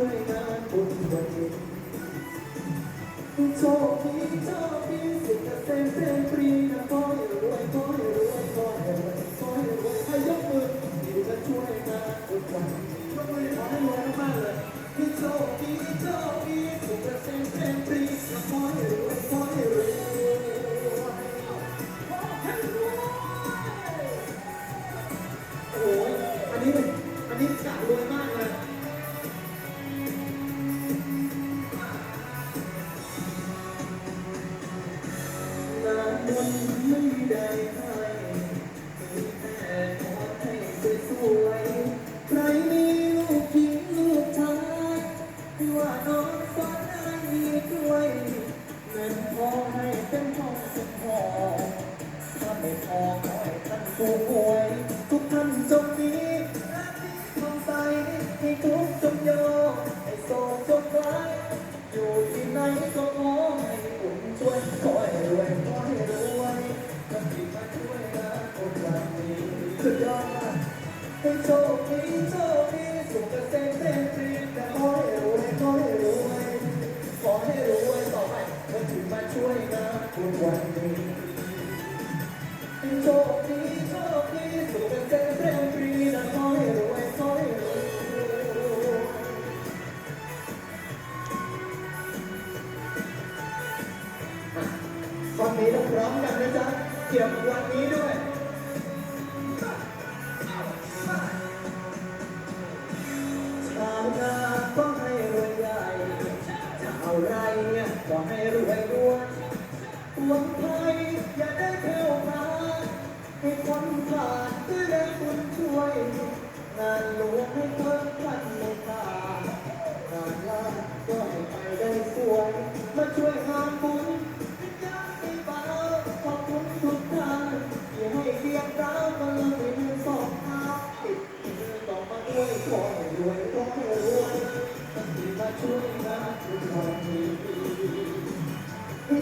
ช่วยงานบุญวันนี้โชคดีโชคดีสุขเกษมเป็นปรีา ให้โชคดีโชคดีสุขเกษมเป็นปรีแต่ขอให้รวยขอให้รวยขอให้รวยต่อไปท่านที่มาช่วยนะคนวันนี้โชคดีโชคดีสุขเกษมเรียงปรีนะขอให้รวยขอให้รวยตอนนี้ต้องพร้อมกันนะจ๊ะเกี่ยวกับวันนี้ด้วย ให้รวยรวยหวังไทยอย่าได้แผ่วพรานให้คนผ่านด้วยแรงบุญช่วย งานหลวงให้เพิ่มพันในตางานลาดก็ให้ไปได้สวย มาช่วยงานบุญวิญญาณให้เบาขอบคุณทุกท่านที่ให้เรียงร้าวมาเลยมือสองเท้าติดมือต่อมาด้วยขอให้รวยขอให้รวยที่มาช่วยงานบุญ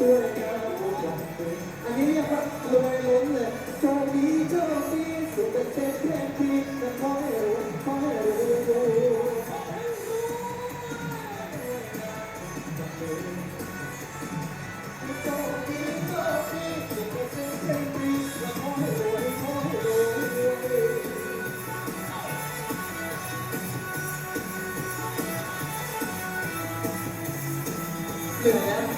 ช่วยงานบุญอย่างนี้อันนี้เรียกว่ารวยล้นเลยโชคดีโชคดีสุขเกษมเร่งปรีขอให้รวยขอให้รวยโชคดีโชคดีสุขเกษมเร่งปรีขอให้รวยขอให้รวยเหนื่อยแล้ว